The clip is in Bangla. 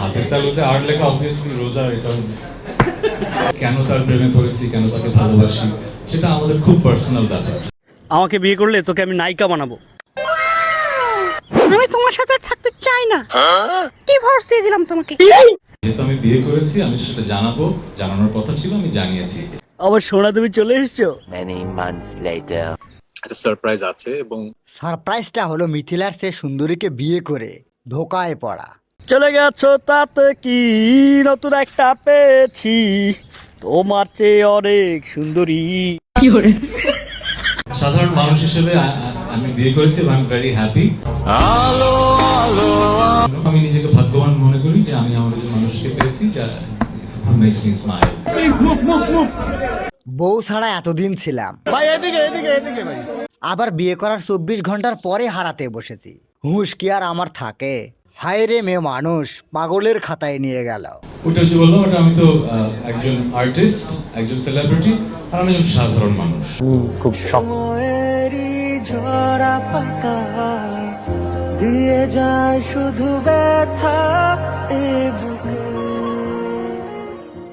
হাতের তালুতে আর লেখা অবভিয়াসলি রোজা এটাও কেন তার প্রেমে পড়েছি কেন তাকে ভালোবাসি সেটা আমাদের খুব পার্সোনাল ব্যাপার। আমাকে বিয়ে করলে তোকে আমি নায়িকা বানাবো। আমি তোমার সাথে আর থাকতে চাই না। ডিভোর্স দিয়ে দিলাম তোমাকে? যেহেতু আমি বিয়ে করেছি আমি সেটা জানাব। জানানোর কথা ছিল আমি জানিয়েছি। আবার সোনা তুমি চলে এসছো? Many months later. একটা সারপ্রাইজ আছে এবং সারপ্রাইজটা হলো মিথিলার সে সুন্দরীকে বিয়ে করে ধোকায় পড়া। চলে গেছো তাতে কি? নতুন একটা পেয়েছি। তোমার চেয়ে অনেক সুন্দরী। সাধারণ মানুষ হিসেবে আমি বিয়ে করেছি এবং আই এম ভেরি হ্যাপি আলো আলো। আমি নিজেকে ভাগ্যবান মনে করি যে আমি আমার মানুষকে পেয়েছি যা মেক্স মি স্মাইল বউ ছাড়া এতদিন ছিলাম। ভাই এদিকে এদিকে এদিকে ভাই। আবার বিয়ে করার চব্বিশ ঘণ্টার পরে হারাতে বসেছি। হুঁশ কি আর আমার থাকে? হায় রে মেয়ে মানুষ পাগলের খাতায় নিয়ে গেল। ওটা যে বললাম ওটা আমি তো একজন আর্টিস্ট একজন সেলিব্রিটি আর আমি একজন সাধারণ মানুষ। খুব শখ। ঝরা পাতা দিয়ে যায় শুধু ব্যথা এ বুকে